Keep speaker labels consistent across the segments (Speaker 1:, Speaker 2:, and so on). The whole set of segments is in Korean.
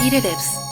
Speaker 1: 미래랩스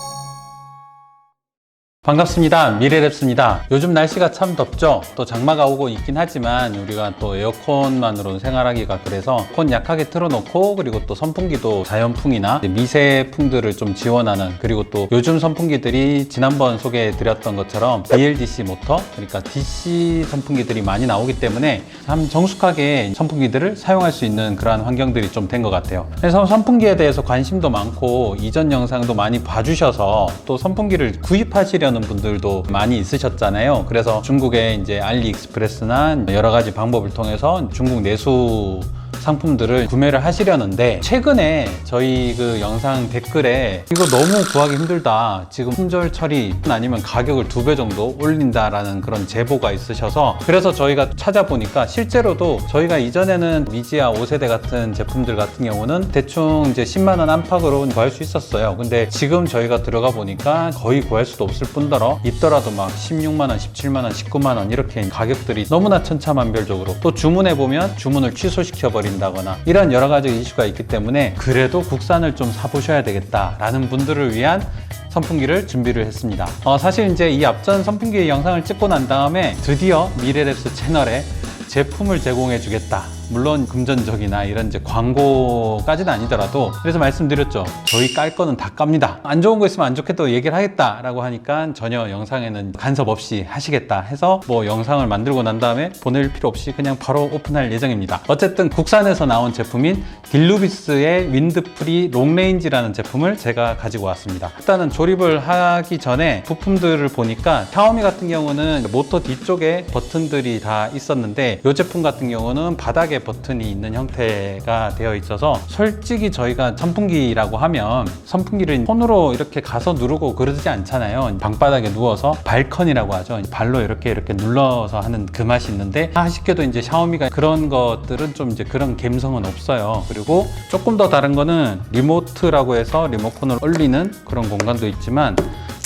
Speaker 2: 반갑습니다. 미래랩스입니다. 요즘 날씨가 참 덥죠? 또 장마가 오고 있긴 하지만 우리가 또 에어컨만으로 생활하기가 그래서 콘 약하게 틀어놓고 그리고 또 선풍기도 자연풍이나 미세풍들을 좀 지원하는 그리고 또 요즘 선풍기들이 지난번 소개해 드렸던 것처럼 BLDC 모터 그러니까 DC 선풍기들이 많이 나오기 때문에 참 정숙하게 선풍기들을 사용할 수 있는 그러한 환경들이 좀 된 것 같아요. 그래서 선풍기에 대해서 관심도 많고 이전 영상도 많이 봐주셔서 또 선풍기를 구입하시려는 분들도 많이 있으셨잖아요. 그래서 중국의 이제 알리익스프레스나 여러 가지 방법을 통해서 중국 내수 상품들을 구매를 하시려는데 최근에 저희 그 영상 댓글에 이거 너무 구하기 힘들다. 지금 품절 처리 아니면 가격을 두 배 정도 올린다라는 그런 제보가 있으셔서 그래서 저희가 찾아보니까 실제로도 저희가 이전에는 미지아 5세대 같은 제품들 같은 경우는 대충 이제 10만 원 안팎으로 구할 수 있었어요. 근데 지금 저희가 들어가 보니까 거의 구할 수도 없을 뿐더러 있더라도 막 16만 원, 17만 원, 19만 원 이렇게 가격들이 너무나 천차만별적으로 또 주문해 보면 주문을 취소시켜 버 린다거나 이런 여러 가지 이슈가 있기 때문에 그래도 국산을 좀 사보셔야 되겠다라는 분들을 위한 선풍기를 준비를 했습니다. 어, 사실 이제 이 앞전 선풍기 영상을 찍고 난 다음에 드디어 미래랩스 채널에 제품을 제공해 주겠다. 물론 금전적이나 이런 이제 광고까지는 아니더라도 그래서 말씀드렸죠. 저희 깔 거는 다 깝니다. 안 좋은 거 있으면 안 좋겠다고 얘기를 하겠다라고 하니까 전혀 영상에는 간섭 없이 하시겠다 해서 뭐 영상을 만들고 난 다음에 보낼 필요 없이 그냥 바로 오픈할 예정입니다. 어쨌든 국산에서 나온 제품인 딜루비스의 윈드프리 롱레인지라는 제품을 제가 가지고 왔습니다. 일단은 조립을 하기 전에 부품들을 보니까 샤오미 같은 경우는 모터 뒤쪽에 버튼들이 다 있었는데 이 제품 같은 경우는 바닥에 버튼이 있는 형태가 되어 있어서 솔직히 저희가 선풍기라고 하면 선풍기를 손으로 이렇게 가서 누르고 그러지 않잖아요. 방바닥에 누워서 발컨이라고 하죠. 발로 이렇게 이렇게 눌러서 하는 그 맛이 있는데 아쉽게도 이제 샤오미가 그런 것들은 좀 이제 그런 감성은 없어요. 그리고 조금 더 다른 거는 리모트라고 해서 리모컨을 올리는 그런 공간도 있지만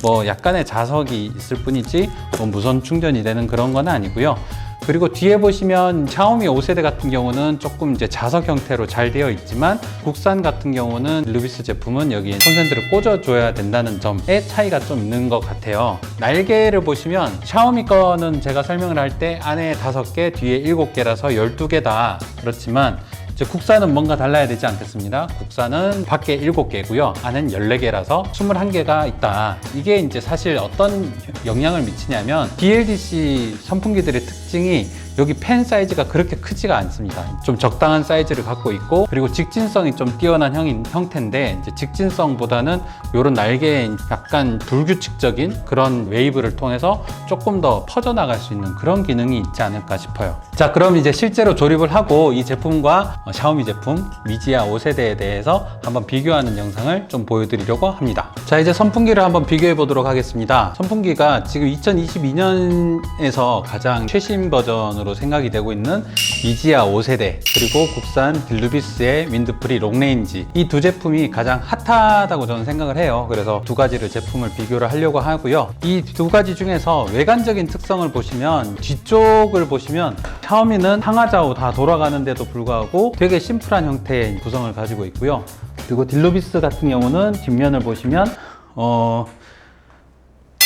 Speaker 2: 뭐 약간의 자석이 있을 뿐이지 뭐 무선 충전이 되는 그런 건 아니고요. 그리고 뒤에 보시면 샤오미 5세대 같은 경우는 조금 이제 자석 형태로 잘 되어 있지만 국산 같은 경우는 루비스 제품은 여기에 콘센트를 꽂아줘야 된다는 점의 차이가 좀 있는 것 같아요. 날개를 보시면 샤오미 거는 제가 설명을 할 때 안에 5개, 뒤에 7개라서 12개다. 그렇지만 국산은 뭔가 달라야 되지 않겠습니다. 국산은 밖에 7개고요. 안은 14개라서 21개가 있다. 이게 이제 사실 어떤 영향을 미치냐면 BLDC 선풍기들의 특징이 여기 펜 사이즈가 그렇게 크지가 않습니다. 좀 적당한 사이즈를 갖고 있고 그리고 직진성이 좀 뛰어난 형인, 형태인데 이제 직진성보다는 이런 날개에 약간 불규칙적인 그런 웨이브를 통해서 조금 더 퍼져나갈 수 있는 그런 기능이 있지 않을까 싶어요. 자, 그럼 이제 실제로 조립을 하고 이 제품과 어, 샤오미 제품 미지아 5세대에 대해서 한번 비교하는 영상을 좀 보여드리려고 합니다. 자, 이제 선풍기를 한번 비교해 보도록 하겠습니다. 선풍기가 지금 2022년에서 가장 최신 버전으로 생각이 되고 있는 미지아 5세대 그리고 국산 딜루비스의 윈드프리 롱레인지 이 두 제품이 가장 핫하다고 저는 생각을 해요. 그래서 두 가지를 제품을 비교를 하려고 하고요. 이 두 가지 중에서 외관적인 특성을 보시면 뒤쪽을 보시면 샤오미는 상하좌우 다 돌아가는데도 불구하고 되게 심플한 형태의 구성을 가지고 있고요. 그리고 딜루비스 같은 경우는 뒷면을 보시면 어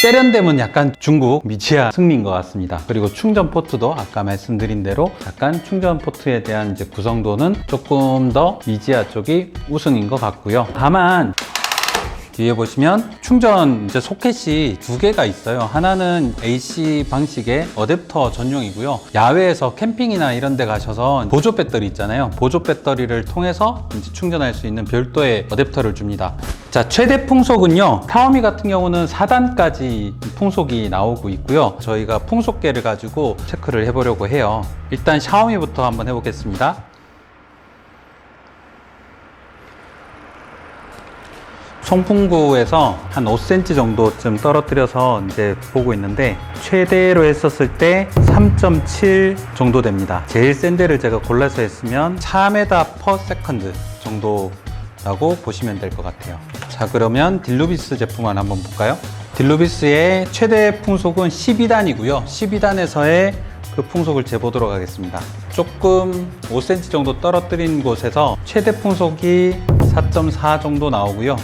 Speaker 2: 세련됨은 약간 중국 미지아 승리인 것 같습니다. 그리고 충전 포트도 아까 말씀드린 대로 약간 충전 포트에 대한 이제 구성도는 조금 더 미지아 쪽이 우승인 것 같고요. 다만 뒤에 보시면 충전 이제 소켓이 두 개가 있어요. 하나는 AC 방식의 어댑터 전용이고요. 야외에서 캠핑이나 이런 데 가셔서 보조 배터리 있잖아요. 보조 배터리를 통해서 이제 충전할 수 있는 별도의 어댑터를 줍니다. 자, 최대 풍속은요. 샤오미 같은 경우는 4단까지 풍속이 나오고 있고요. 저희가 풍속계를 가지고 체크를 해보려고 해요. 일단 샤오미부터 한번 해보겠습니다. 송풍구에서 한 5cm 정도쯤 떨어뜨려서 이제 보고 있는데 최대로 했었을 때 3.7 정도 됩니다. 제일 센 데를 제가 골라서 했으면 4m per second 정도라고 보시면 될 것 같아요. 자 그러면 딜루비스 제품을 한번 볼까요? 딜루비스의 최대 풍속은 12단이고요. 12단에서의 그 풍속을 재보도록 하겠습니다. 조금 5cm 정도 떨어뜨린 곳에서 최대 풍속이 4.4 정도 나오고요.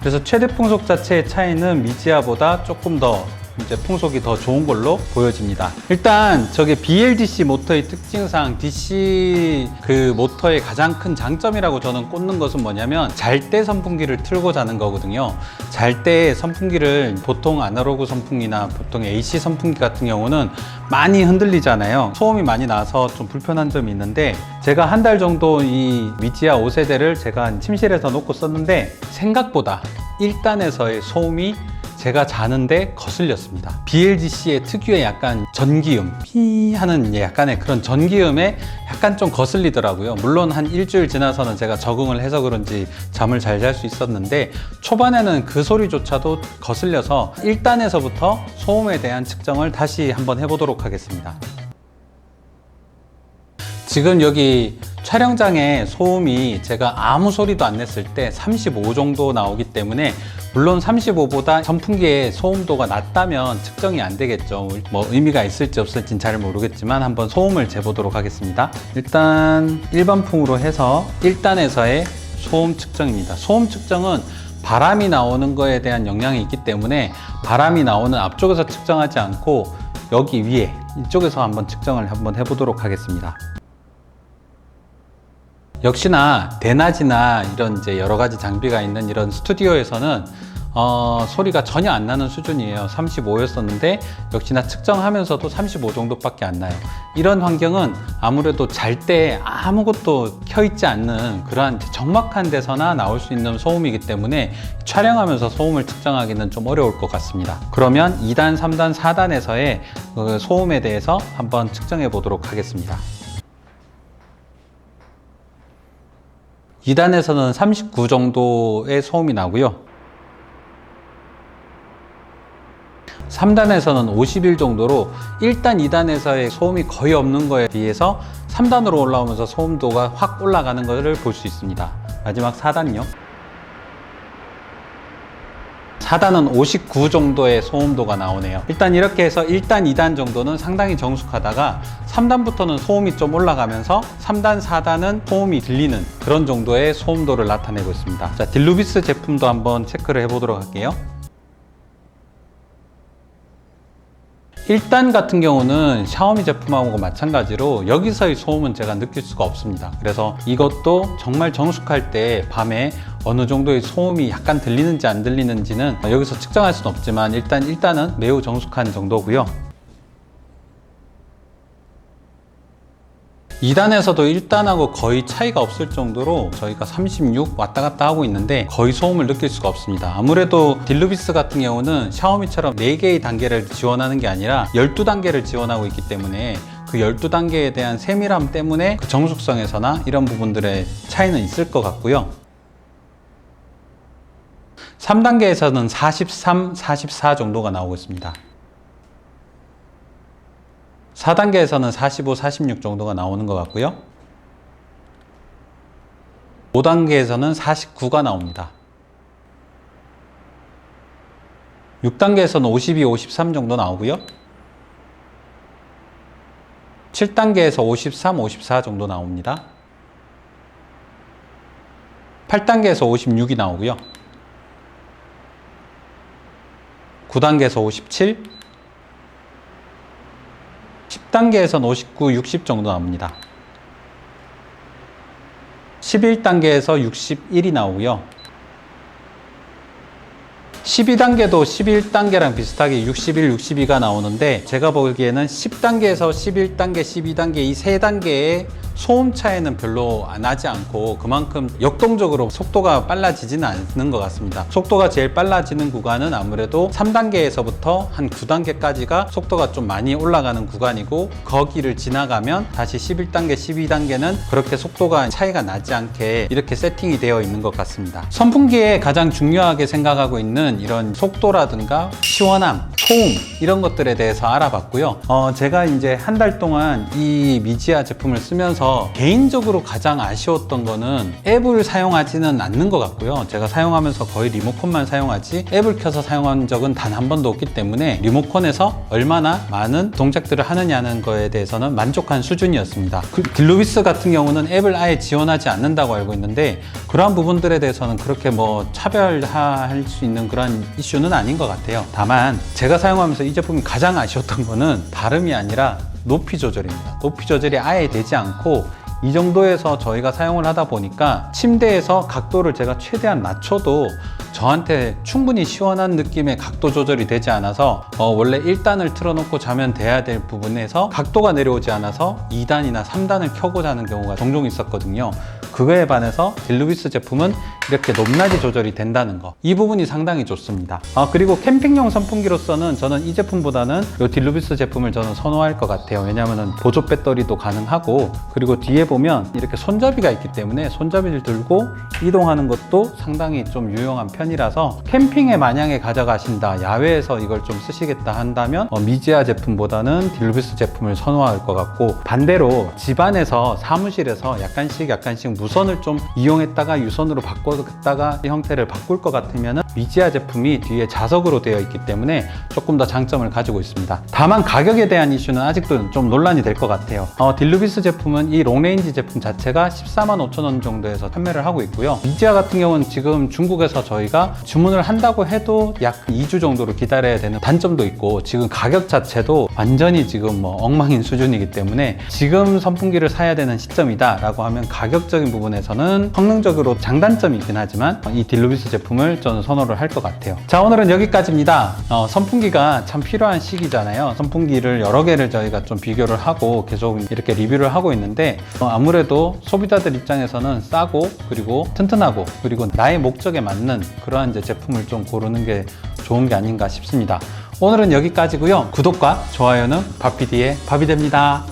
Speaker 2: 그래서 최대 풍속 자체의 차이는 미지아보다 조금 더 이제 풍속이 더 좋은 걸로 보여집니다. 일단 저게 BLDC 모터의 특징상 DC 그 모터의 가장 큰 장점이라고 저는 꽂는 것은 뭐냐면 잘 때 선풍기를 틀고 자는 거거든요. 잘 때 선풍기를 보통 아날로그 선풍기나 보통 AC 선풍기 같은 경우는 많이 흔들리잖아요. 소음이 많이 나서 좀 불편한 점이 있는데 제가 한 달 정도 이 미지아 5세대를 제가 침실에서 놓고 썼는데 생각보다 1단에서의 소음이 제가 자는데 거슬렸습니다. BLGC의 특유의 약간 전기음, 피 하는 약간의 그런 전기음에 약간 좀 거슬리더라고요. 물론 한 일주일 지나서는 제가 적응을 해서 그런지 잠을 잘 잘 수 있었는데 초반에는 그 소리조차도 거슬려서 1단에서부터 소음에 대한 측정을 다시 한번 해보도록 하겠습니다. 지금 여기 촬영장에 소음이 제가 아무 소리도 안 냈을 때 35 정도 나오기 때문에 물론 35보다 선풍기의 소음도가 낮다면 측정이 안 되겠죠. 뭐 의미가 있을지 없을지는 잘 모르겠지만 한번 소음을 재보도록 하겠습니다. 일단 일반풍으로 해서 1단에서의 소음 측정입니다. 소음 측정은 바람이 나오는 거에 대한 영향이 있기 때문에 바람이 나오는 앞쪽에서 측정하지 않고 여기 위에 이쪽에서 한번 측정을 한번 해보도록 하겠습니다. 역시나 대낮이나 이런 이제 여러 가지 장비가 있는 이런 스튜디오에서는 어, 소리가 전혀 안 나는 수준이에요. 35였었는데 역시나 측정하면서도 35 정도밖에 안 나요. 이런 환경은 아무래도 잘 때 아무것도 켜 있지 않는 그러한 적막한 데서나 나올 수 있는 소음이기 때문에 촬영하면서 소음을 측정하기는 좀 어려울 것 같습니다. 그러면 2단, 3단, 4단에서의 그 소음에 대해서 한번 측정해 보도록 하겠습니다. 2단에서는 39 정도의 소음이 나고요. 3단에서는 51 정도로 1단, 2단에서의 소음이 거의 없는 거에 비해서 3단으로 올라오면서 소음도가 확 올라가는 것을 볼 수 있습니다. 마지막 4단요. 4단은 59 정도의 소음도가 나오네요. 일단 이렇게 해서 1단, 2단 정도는 상당히 정숙하다가 3단부터는 소음이 좀 올라가면서 3단, 4단은 소음이 들리는 그런 정도의 소음도를 나타내고 있습니다. 자, 딜루비스 제품도 한번 체크를 해보도록 할게요. 1단 같은 경우는 샤오미 제품하고 마찬가지로 여기서의 소음은 제가 느낄 수가 없습니다. 그래서 이것도 정말 정숙할 때 밤에 어느 정도의 소음이 약간 들리는지 안 들리는지는 여기서 측정할 수는 없지만 일단 일단은 매우 정숙한 정도고요. 2단에서도 1단하고 거의 차이가 없을 정도로 저희가 36 왔다 갔다 하고 있는데 거의 소음을 느낄 수가 없습니다. 아무래도 딜루비스 같은 경우는 샤오미처럼 4개의 단계를 지원하는 게 아니라 12단계를 지원하고 있기 때문에 그 12단계에 대한 세밀함 때문에 그 정숙성에서나 이런 부분들의 차이는 있을 것 같고요. 3단계에서는 43, 44 정도가 나오고 있습니다. 4단계에서는 45, 46 정도가 나오는 것 같고요. 5단계에서는 49가 나옵니다. 6단계에서는 52, 53 정도 나오고요. 7단계에서 53, 54 정도 나옵니다. 8단계에서 56이 나오고요. 9단계에서 57, 10단계에서는 59, 60 정도 나옵니다. 11단계에서 61이 나오고요. 12단계도 11단계랑 비슷하게 61, 62가 나오는데 제가 보기에는 10단계에서 11단계, 12단계 이 세 단계의 소음 차이는 별로 나지 않고 그만큼 역동적으로 속도가 빨라지지는 않는 것 같습니다. 속도가 제일 빨라지는 구간은 아무래도 3단계에서부터 한 9단계까지가 속도가 좀 많이 올라가는 구간이고 거기를 지나가면 다시 11단계, 12단계는 그렇게 속도가 차이가 나지 않게 이렇게 세팅이 되어 있는 것 같습니다. 선풍기에 가장 중요하게 생각하고 있는 이런 속도라든가 시원함, 소음 이런 것들에 대해서 알아봤고요. 어, 제가 이제 한 달 동안 이 미지아 제품을 쓰면서 개인적으로 가장 아쉬웠던 거는 앱을 사용하지는 않는 것 같고요. 제가 사용하면서 거의 리모컨만 사용하지 앱을 켜서 사용한 적은 단 한 번도 없기 때문에 리모컨에서 얼마나 많은 동작들을 하느냐는 거에 대해서는 만족한 수준이었습니다. 그 딜루비스 같은 경우는 앱을 아예 지원하지 않는다고 알고 있는데 그러한 부분들에 대해서는 그렇게 뭐 차별화할 수 있는 그런 이슈는 아닌 것 같아요. 다만 제가 사용하면서 이 제품이 가장 아쉬웠던 거는 다름이 아니라 높이 조절입니다. 높이 조절이 아예 되지 않고 이 정도에서 저희가 사용을 하다 보니까 침대에서 각도를 제가 최대한 낮춰도 저한테 충분히 시원한 느낌의 각도 조절이 되지 않아서 어, 원래 1단을 틀어놓고 자면 돼야 될 부분에서 각도가 내려오지 않아서 2단이나 3단을 켜고 자는 경우가 종종 있었거든요. 그거에 반해서 딜루비스 제품은 이렇게 높낮이 조절이 된다는 거. 이 부분이 상당히 좋습니다. 아, 그리고 캠핑용 선풍기로서는 저는 이 제품보다는 이 딜루비스 제품을 저는 선호할 것 같아요. 왜냐하면 보조 배터리도 가능하고 그리고 뒤에 보면 이렇게 손잡이가 있기 때문에 손잡이를 들고 이동하는 것도 상당히 좀 유용한 편이라서 캠핑에 만약에 가져가신다, 야외에서 이걸 좀 쓰시겠다 한다면 어, 미지아 제품보다는 딜루비스 제품을 선호할 것 같고 반대로 집안에서 사무실에서 약간씩 약간씩 무 선을 좀 이용했다가 유선으로 바꿔다가 이 형태를 바꿀 것 같으면 미지아 제품이 뒤에 자석으로 되어 있기 때문에 조금 더 장점을 가지고 있습니다. 다만 가격에 대한 이슈는 아직도 좀 논란이 될 것 같아요. 어, 딜루비스 제품은 이 롱레인지 제품 자체가 14만 5천 원 정도에서 판매를 하고 있고요. 미지아 같은 경우는 지금 중국에서 저희가 주문을 한다고 해도 약 2주 정도로 기다려야 되는 단점도 있고 지금 가격 자체도 완전히 지금 뭐 엉망인 수준이기 때문에 지금 선풍기를 사야 되는 시점이다 라고 하면 가격적인 부분 에서는 성능적으로 장단점이 있긴 하지만 이 딜루비스 제품을 저는 선호를 할 것 같아요. 자 오늘은 여기까지입니다. 어, 선풍기가 참 필요한 시기잖아요. 선풍기를 여러 개를 저희가 좀 비교를 하고 계속 이렇게 리뷰를 하고 있는데 어, 아무래도 소비자들 입장에서는 싸고 그리고 튼튼하고 그리고 나의 목적에 맞는 그러한 이제 제품을 좀 고르는 게 좋은 게 아닌가 싶습니다. 오늘은 여기까지고요. 구독과 좋아요는 밥PD의 밥이 됩니다.